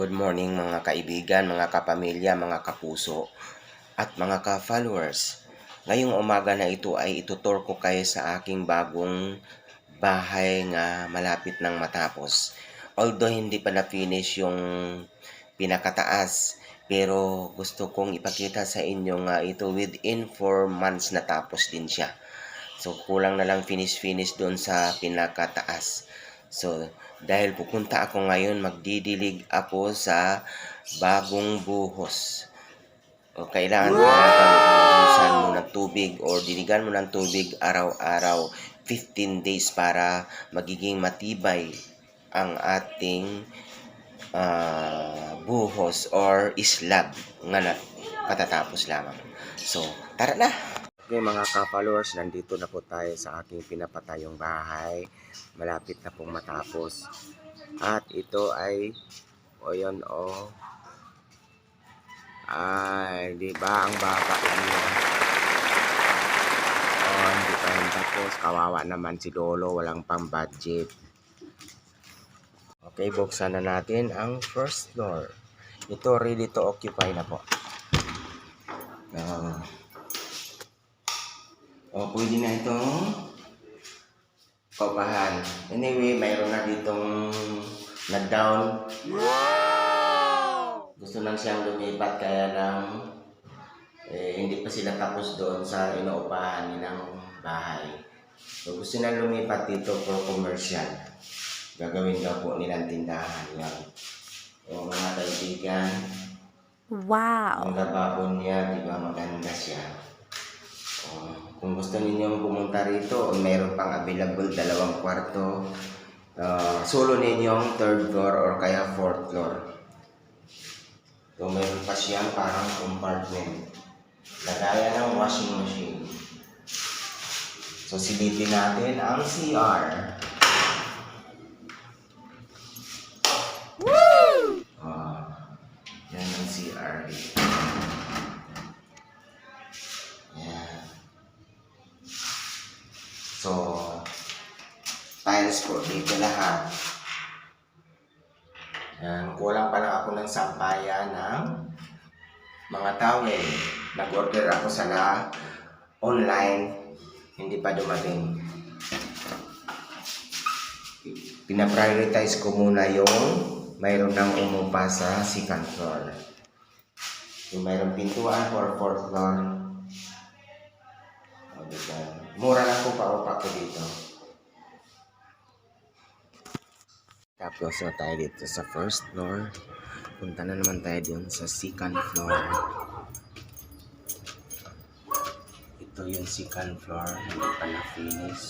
Good morning mga kaibigan, mga kapamilya, mga kapuso, at mga ka-followers. Ngayong umaga na ito ay itutur ko kayo sa aking bagong bahay nga malapit nang matapos. Although hindi pa na-finish yung pinakataas, pero gusto kong ipakita sa inyo nga ito within 4 months natapos din siya. So kulang na lang finish-finish doon sa pinakataas. So dahil pupunta ako ngayon, magdidilig ako sa bagong buhos. O kailangan mo buhusan mo ng tubig or diligan mo ng tubig araw-araw 15 days para magiging matibay ang ating ah, buhos or islab nga na patatapos lamang. So, tara na! Okay mga ka-followers, nandito na po tayo sa aking pinapatayong bahay. Malapit na pong matapos. At ito ay, o yun o, ay, di ba ang baba lang niya? Oh, hindi pa rin tapos. Kawawa naman si Lolo, walang pang budget. Okay, buksan na natin ang first floor. Ito ready to occupy na po. Ah. Oh, pwede na itong kaupahan. Anyway, mayroon na ditong na-down. Gusto lang siyang lumipat kaya lang eh, hindi pa sila tapos doon sa inuupahan nilang bahay. So gusto na lumipat dito for commercial. Gagawin daw po nilang tindahan yan. O mga kaibigan, Wow. ang lababo niya, di ba maganda siya. O, kung gusto ninyong pumunta rito, mayroon pang available dalawang kwarto. Ah, solo ninyong third floor or kaya fourth floor. So, mayroon pa siyang parang compartment. Lagayan ng washing machine. So, silipin natin ang CR. So, tiles po dito lahat. Yan, kulang pa lang ako ng sampayan ng mga towel. Nag-order ako sa la online, hindi pa dumating. Pina-prioritize ko muna yung mayroon ng umupa sa second floor. Yung mayroong pintuan for fourth floor. O, diba? Mura lang po pa-upa ko dito. Tapos na tayo dito sa first floor. Punta na naman tayo dun sa second floor. Ito yung second floor. Hindi pa na-finish.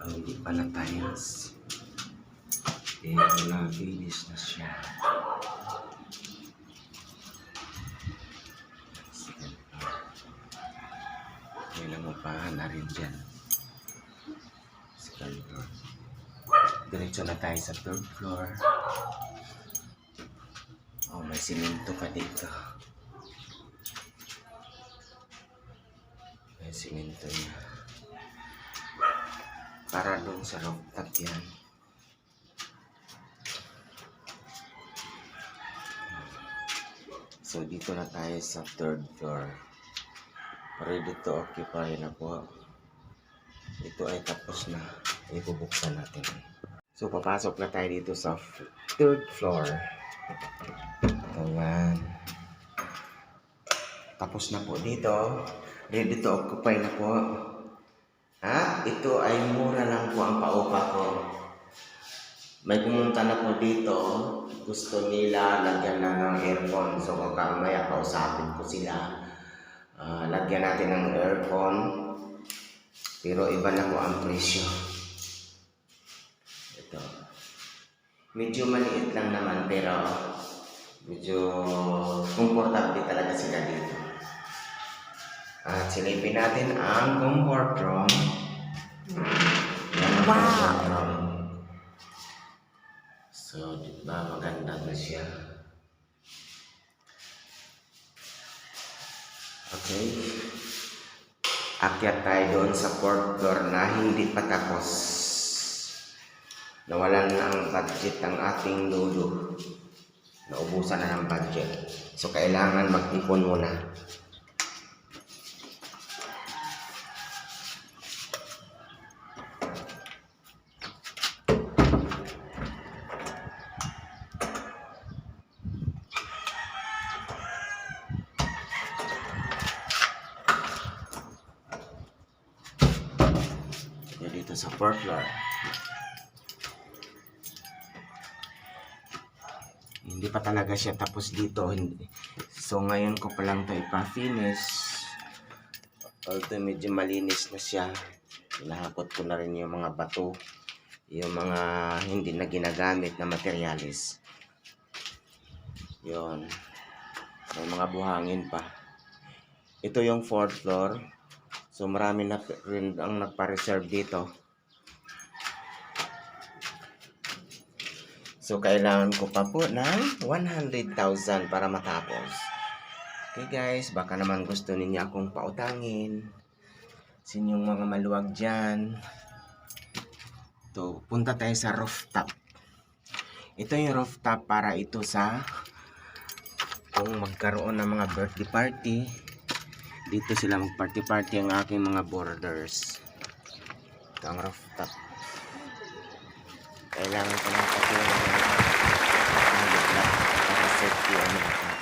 Ang hindi pa na-tiles. Pero na-finish na siya. Second floor. May langupahan na rin dyan. Second floor. Diretso na tayo sa third floor. Oh, may simento pa dito. May simento niya. Para doon sa rooftop yan. So, dito na tayo sa third floor. Ready to occupy na po. Ito ay tapos na. Ibubuksan natin. So, papasok na tayo dito sa third floor. Ayan. Tapos na po dito. Ready to occupy na po. Ha? Ito ay mura lang po ang paupa ko. May pumunta na po dito. Gusto nila lagyan na ng aircon. So, kakamaya kausapin ko sila. Ah, lagyan natin ng aircon. Pero iba na po ang presyo. Ito. Medyo maliit lang naman pero medyo komportable talaga sila dito. At silipin natin ang comfort room. Wow. comfort room. So, di ba maganda na siya? Okay. Akyat tayo doon sa fourth floor na hindi pa tapos. nawalan na ang budget ng ating lolo. Naubusan na ng budget. So, kailangan mag-ipon muna. Sa floor. Hindi pa talaga siya tapos dito. So ngayon ko pa lang ito ipa-finish. Although medyo malinis na siya. Hinahakot ko na rin yung mga bato. Yung mga hindi na ginagamit na materialis. Yon. May mga buhangin pa. Ito yung fourth floor. So marami na rin ang nagpa-reserve dito. So kailangan ko pa po ng 100,000 para matapos. Okay guys, baka naman gusto ninyo akong pautangin. Sinyong mga maluwag dyan. To, punta tayo sa rooftop. Ito yung rooftop para ito sa kung magkaroon ng mga birthday party dito sila mag-party-party ang aking mga borders. Ito ang rooftop. Kailangan ko ng pati ng mga para safety ang mga tao.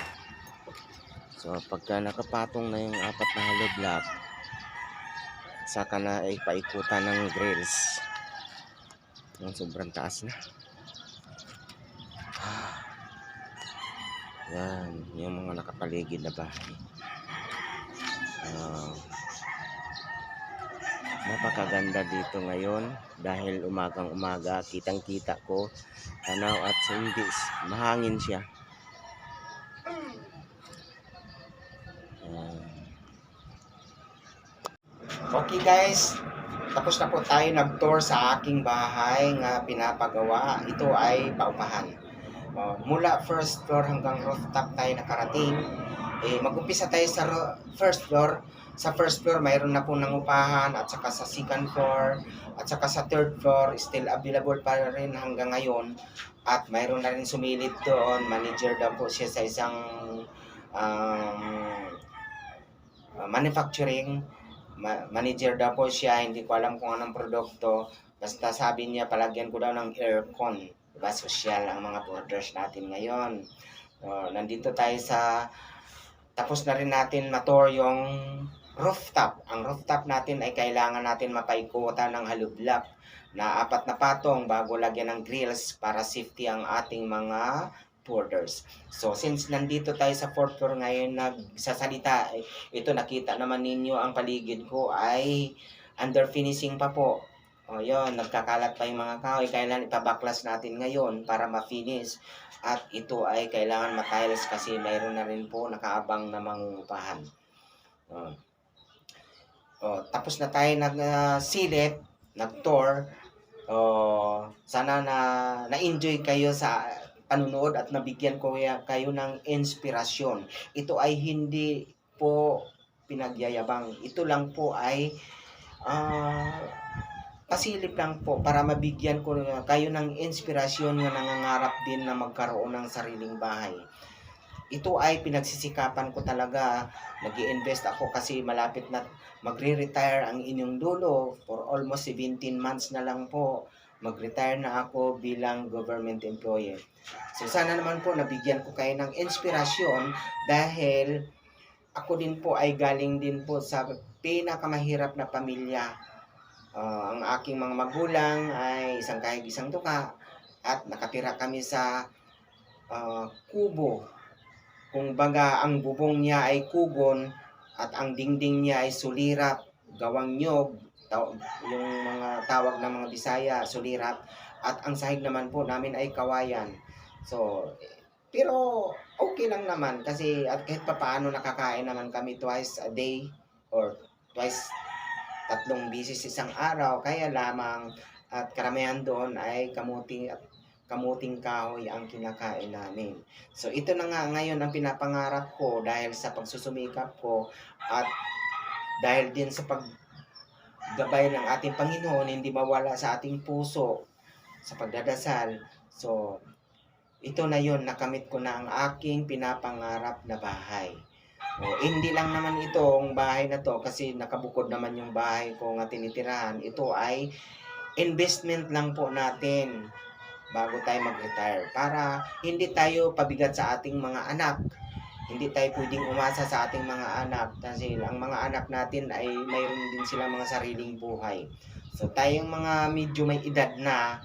So, pagka nakapatong na yung apat na hollow block, saka na ay paikutan ng grills. Yung sobrang taas na. Yan, yung mga nakapaligid na bahay. Ah, napakaganda dito ngayon dahil umagang umaga kitang kita ko tanaw at hindi mahangin siya. Ah. okay guys. Tapos na po tayo nag-tour sa aking bahay nga pinapagawa. Ito ay paupahan. Oh, mula first floor hanggang rooftop tayo nakarating. Eh, mag-umpisa tayo sa first floor. Sa first floor, mayroon na po nangupahan at saka sa second floor at saka sa third floor, still available pa rin hanggang ngayon. At mayroon na rin sumilip doon, manager daw po siya sa isang um, manufacturing. Ma- manager daw po siya, hindi ko alam kung anong produkto. Basta sabi niya, palagyan ko daw ng aircon. Diba, social ang mga borders natin ngayon. Uh, nandito tayo sa tapos na rin natin mator yung rooftop. Ang rooftop natin ay kailangan natin mapaikutan ng block na apat na patong bago lagyan ng grills para safety ang ating mga borders. So, since nandito tayo sa fourth floor ngayon nagsasalita, eh, ito nakita naman ninyo ang paligid ko ay under finishing pa po. O yun, nagkakalat pa yung mga kahoy. Kailangan ipabaklas natin ngayon para ma-finish. At ito ay kailangan matiles kasi mayroon na rin po nakaabang na mangungupahan. Oh. Oh, tapos na tayo nag-silip, nag-tour. Oh, sana na na-enjoy kayo sa panunood at nabigyan ko kayo ng inspirasyon. Ito ay hindi po pinagyayabang. Ito lang po ay ah pasilip lang po para mabigyan ko na kayo ng inspirasyon nga nangangarap din na magkaroon ng sariling bahay. Ito ay pinagsisikapan ko talaga. nag invest ako kasi malapit na magre-retire ang inyong dulo. For almost 17 months na lang po. Mag-retire na ako bilang government employee. So sana naman po nabigyan ko kayo ng inspirasyon dahil ako din po ay galing din po sa pinakamahirap na pamilya Ah, ang aking mga magulang ay isang kahig isang tuka at nakatira kami sa ah, kubo. Kung baga ang bubong niya ay kugon at ang dingding niya ay sulirap, gawang nyog, yung mga tawag ng mga Bisaya, sulirap at ang sahig naman po namin ay kawayan. So, pero okay lang naman kasi at kahit papaano nakakain naman kami twice a day or twice tatlong bisis isang araw kaya lamang at karamihan doon ay kamuting at kamuting kahoy ang kinakain namin. So ito na nga ngayon ang pinapangarap ko dahil sa pagsusumikap ko at dahil din sa paggabay ng ating Panginoon hindi mawala sa ating puso sa pagdadasal. So, ito na yon nakamit ko na ang aking pinapangarap na bahay. O, hindi lang naman itong bahay na to kasi nakabukod naman yung bahay ko nga tinitirahan. Ito ay investment lang po natin bago tayo mag-retire para hindi tayo pabigat sa ating mga anak. Hindi tayo pwedeng umasa sa ating mga anak kasi ang mga anak natin ay mayroon din silang mga sariling buhay. So tayong mga medyo may edad na,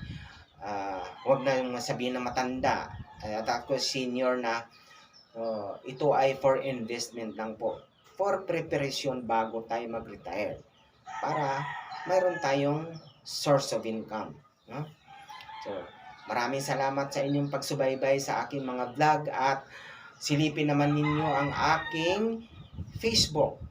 ah, wag na yung sabihin na matanda. At ako senior na, oh, ito ay for investment lang po. For preparation bago tayo mag-retire. Para mayroon tayong source of income. No? So, maraming salamat sa inyong pagsubaybay sa aking mga vlog at silipin naman ninyo ang aking Facebook.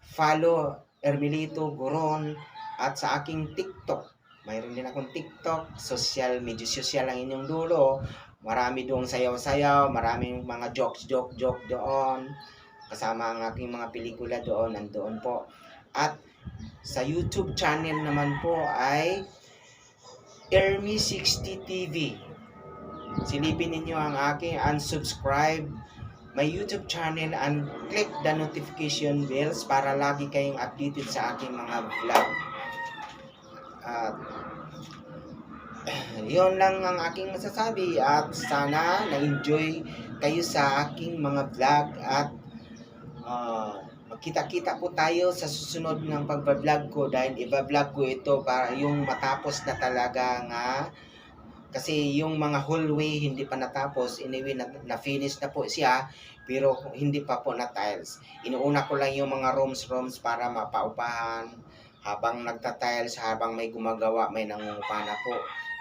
Follow Ermelito Goron at sa aking TikTok. Mayroon din akong TikTok, social, medyo social ang inyong dulo. Marami doong sayaw-sayaw, maraming mga jokes, joke, joke doon. Kasama ang aking mga pelikula doon, nandoon po. At sa YouTube channel naman po ay Ermi60 TV. Silipin ninyo ang aking unsubscribe my YouTube channel and click the notification bells para lagi kayong updated sa aking mga vlog. At yon lang ang aking masasabi at sana na-enjoy kayo sa aking mga vlog at ah, magkita-kita po tayo sa susunod ng pagbablog ko dahil iba-vlog ko ito para yung matapos na talaga nga. Kasi yung mga hallway hindi pa natapos. Anyway na, na finish na po siya pero hindi pa po na tiles. Inuuna ko lang yung mga rooms rooms para mapaupahan. Habang nagta-tiles habang may gumagawa may nangungupa na po.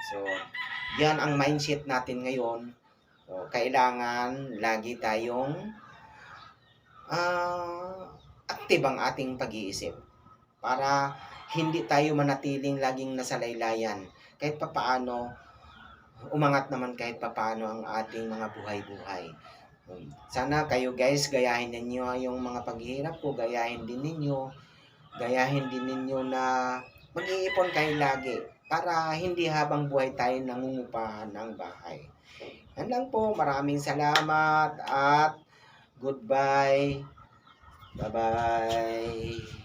So yan ang mindset natin ngayon. So, kailangan lagi tayong ah active ang ating pag-iisip para hindi tayo manatiling laging nasa laylayan kahit papaano umangat naman kahit papaano ang ating mga buhay-buhay. Um, Sana kayo guys, gayahin ninyo yung mga paghihirap ko, gayahin din ninyo, gayahin din ninyo na mag-iipon kayo lagi para hindi habang buhay tayo nangungupahan ng bahay. Yan lang po, maraming salamat at goodbye. 拜拜。